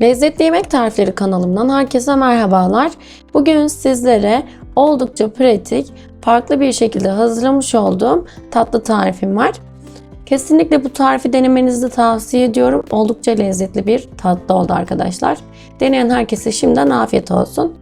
Lezzetli Yemek Tarifleri kanalımdan herkese merhabalar. Bugün sizlere oldukça pratik, farklı bir şekilde hazırlamış olduğum tatlı tarifim var. Kesinlikle bu tarifi denemenizi tavsiye ediyorum. Oldukça lezzetli bir tatlı oldu arkadaşlar. Deneyen herkese şimdiden afiyet olsun.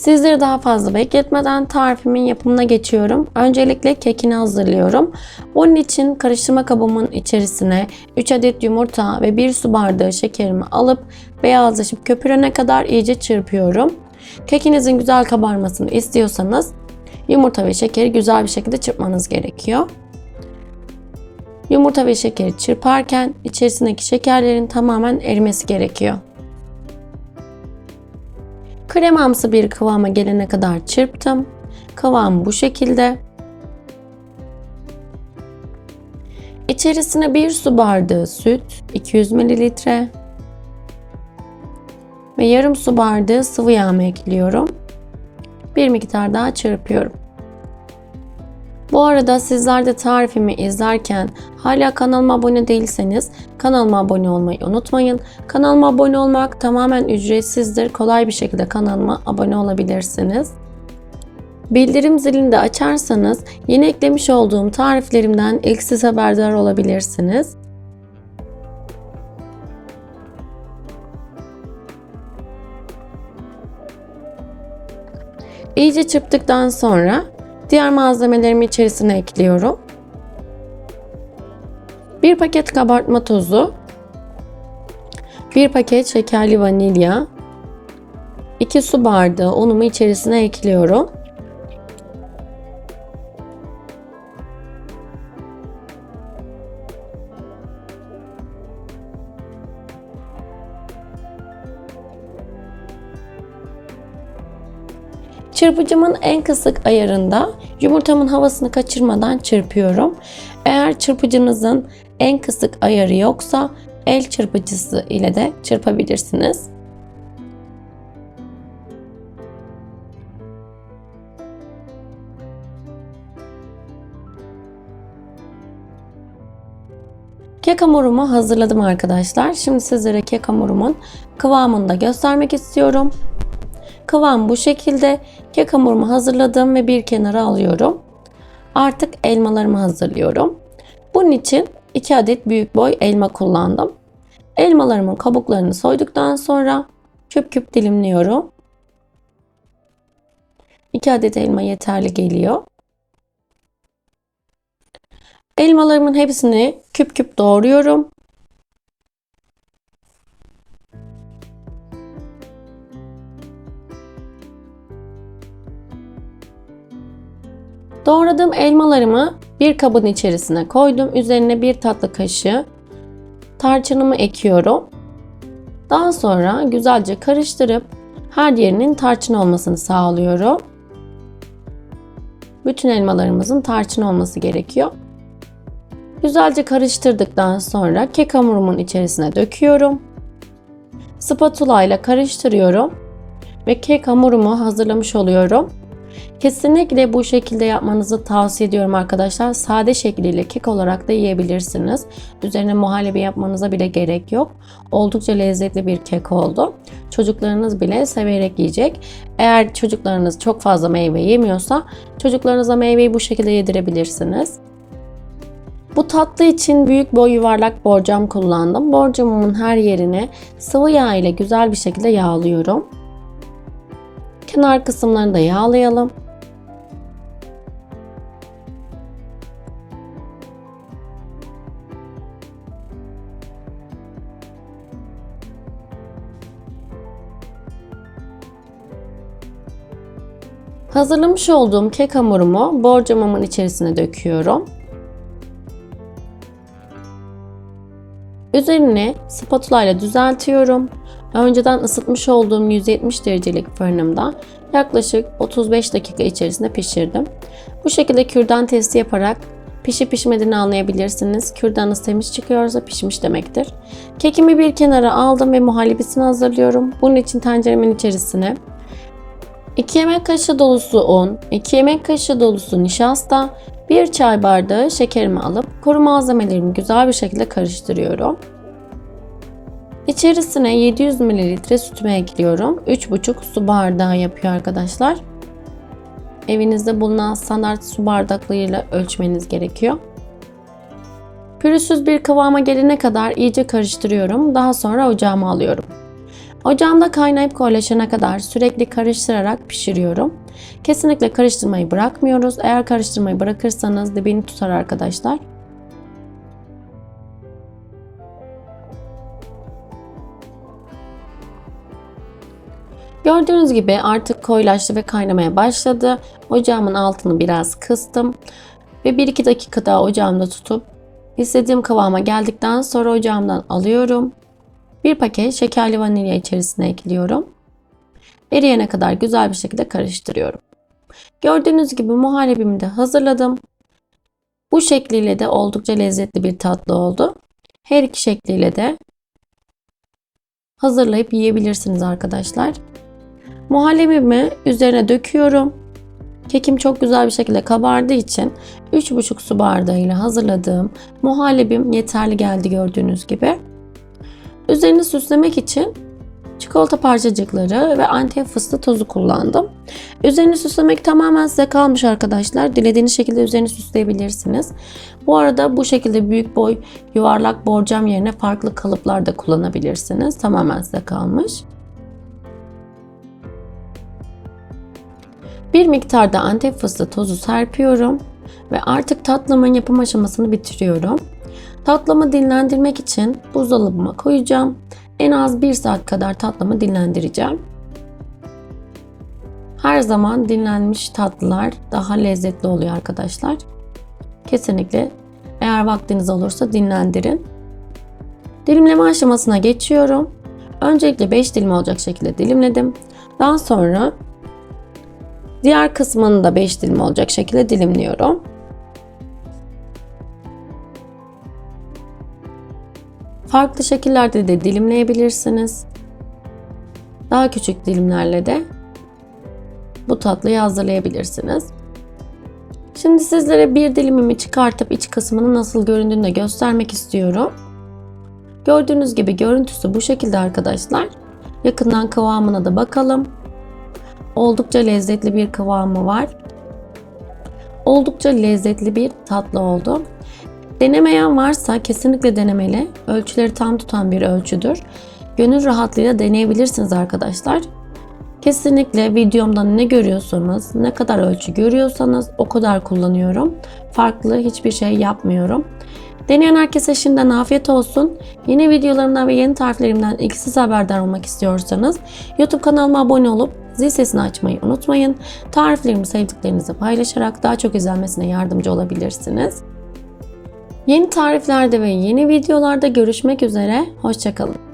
Sizleri daha fazla bekletmeden tarifimin yapımına geçiyorum. Öncelikle kekini hazırlıyorum. Bunun için karıştırma kabımın içerisine 3 adet yumurta ve 1 su bardağı şekerimi alıp beyazlaşıp köpürene kadar iyice çırpıyorum. Kekinizin güzel kabarmasını istiyorsanız yumurta ve şekeri güzel bir şekilde çırpmanız gerekiyor. Yumurta ve şekeri çırparken içerisindeki şekerlerin tamamen erimesi gerekiyor. Kremamsı bir kıvama gelene kadar çırptım. Kıvam bu şekilde. İçerisine bir su bardağı süt, 200 ml ve yarım su bardağı sıvı yağ ekliyorum. Bir miktar daha çırpıyorum. Bu arada sizler de tarifimi izlerken hala kanalıma abone değilseniz kanalıma abone olmayı unutmayın. Kanalıma abone olmak tamamen ücretsizdir. Kolay bir şekilde kanalıma abone olabilirsiniz. Bildirim zilini de açarsanız yeni eklemiş olduğum tariflerimden ilk siz haberdar olabilirsiniz. İyice çırptıktan sonra Diğer malzemelerimi içerisine ekliyorum. Bir paket kabartma tozu, bir paket şekerli vanilya, 2 su bardağı unumu içerisine ekliyorum. Çırpıcımın en kısık ayarında yumurtamın havasını kaçırmadan çırpıyorum. Eğer çırpıcınızın en kısık ayarı yoksa el çırpıcısı ile de çırpabilirsiniz. Kek hamurumu hazırladım arkadaşlar. Şimdi sizlere kek hamurumun kıvamını da göstermek istiyorum. Kıvam bu şekilde. Kek hamurumu hazırladım ve bir kenara alıyorum. Artık elmalarımı hazırlıyorum. Bunun için 2 adet büyük boy elma kullandım. Elmalarımın kabuklarını soyduktan sonra küp küp dilimliyorum. 2 adet elma yeterli geliyor. Elmalarımın hepsini küp küp doğruyorum. Doğradığım elmalarımı bir kabın içerisine koydum. Üzerine bir tatlı kaşığı tarçınımı ekiyorum. Daha sonra güzelce karıştırıp her yerinin tarçın olmasını sağlıyorum. Bütün elmalarımızın tarçın olması gerekiyor. Güzelce karıştırdıktan sonra kek hamurumun içerisine döküyorum. Spatula ile karıştırıyorum ve kek hamurumu hazırlamış oluyorum. Kesinlikle bu şekilde yapmanızı tavsiye ediyorum arkadaşlar. Sade şekliyle kek olarak da yiyebilirsiniz. Üzerine muhallebi yapmanıza bile gerek yok. Oldukça lezzetli bir kek oldu. Çocuklarınız bile severek yiyecek. Eğer çocuklarınız çok fazla meyve yemiyorsa çocuklarınıza meyveyi bu şekilde yedirebilirsiniz. Bu tatlı için büyük boy yuvarlak borcam kullandım. Borcamımın her yerine sıvı yağ ile güzel bir şekilde yağlıyorum. Kenar kısımlarını da yağlayalım. Hazırlamış olduğum kek hamurumu borcamamın içerisine döküyorum. Üzerine spatula ile düzeltiyorum. Önceden ısıtmış olduğum 170 derecelik fırınımda yaklaşık 35 dakika içerisinde pişirdim. Bu şekilde kürdan testi yaparak pişip pişmediğini anlayabilirsiniz. Kürdanınız temiz çıkıyorsa pişmiş demektir. Kekimi bir kenara aldım ve muhallebisini hazırlıyorum. Bunun için tenceremin içerisine 2 yemek kaşığı dolusu un, 2 yemek kaşığı dolusu nişasta, 1 çay bardağı şekerimi alıp kuru malzemelerimi güzel bir şekilde karıştırıyorum. İçerisine 700 ml sütümü ekliyorum. 3,5 su bardağı yapıyor arkadaşlar. Evinizde bulunan standart su bardaklarıyla ölçmeniz gerekiyor. Pürüzsüz bir kıvama gelene kadar iyice karıştırıyorum. Daha sonra ocağıma alıyorum. Ocağımda kaynayıp koyulaşana kadar sürekli karıştırarak pişiriyorum. Kesinlikle karıştırmayı bırakmıyoruz. Eğer karıştırmayı bırakırsanız dibini tutar arkadaşlar. Gördüğünüz gibi artık koyulaştı ve kaynamaya başladı. Ocağımın altını biraz kıstım. Ve 1-2 dakika daha ocağımda tutup istediğim kıvama geldikten sonra ocağımdan alıyorum. Bir paket şekerli vanilya içerisine ekliyorum. Eriyene kadar güzel bir şekilde karıştırıyorum. Gördüğünüz gibi muhallebimi de hazırladım. Bu şekliyle de oldukça lezzetli bir tatlı oldu. Her iki şekliyle de hazırlayıp yiyebilirsiniz arkadaşlar. Muhallebimi üzerine döküyorum. Kekim çok güzel bir şekilde kabardığı için 3,5 su bardağıyla hazırladığım muhallebim yeterli geldi gördüğünüz gibi. Üzerini süslemek için çikolata parçacıkları ve antep fıstığı tozu kullandım. Üzerini süslemek tamamen size kalmış arkadaşlar. Dilediğiniz şekilde üzerini süsleyebilirsiniz. Bu arada bu şekilde büyük boy yuvarlak borcam yerine farklı kalıplar da kullanabilirsiniz. Tamamen size kalmış. Bir miktarda antep fıstığı tozu serpiyorum ve artık tatlımın yapım aşamasını bitiriyorum. Tatlımı dinlendirmek için buzdolabıma koyacağım. En az 1 saat kadar tatlımı dinlendireceğim. Her zaman dinlenmiş tatlılar daha lezzetli oluyor arkadaşlar. Kesinlikle eğer vaktiniz olursa dinlendirin. Dilimleme aşamasına geçiyorum. Öncelikle 5 dilim olacak şekilde dilimledim. Daha sonra diğer kısmını da 5 dilim olacak şekilde dilimliyorum. Farklı şekillerde de dilimleyebilirsiniz. Daha küçük dilimlerle de bu tatlıyı hazırlayabilirsiniz. Şimdi sizlere bir dilimimi çıkartıp iç kısmının nasıl göründüğünü de göstermek istiyorum. Gördüğünüz gibi görüntüsü bu şekilde arkadaşlar. Yakından kıvamına da bakalım. Oldukça lezzetli bir kıvamı var. Oldukça lezzetli bir tatlı oldu. Denemeyen varsa kesinlikle denemeli. Ölçüleri tam tutan bir ölçüdür. Gönül rahatlığıyla deneyebilirsiniz arkadaşlar. Kesinlikle videomdan ne görüyorsanız, ne kadar ölçü görüyorsanız o kadar kullanıyorum. Farklı hiçbir şey yapmıyorum. Deneyen herkese şimdiden afiyet olsun. Yeni videolarımdan ve yeni tariflerimden ilk haberdar olmak istiyorsanız YouTube kanalıma abone olup zil sesini açmayı unutmayın. Tariflerimi sevdiklerinizle paylaşarak daha çok izlenmesine yardımcı olabilirsiniz. Yeni tariflerde ve yeni videolarda görüşmek üzere. Hoşçakalın.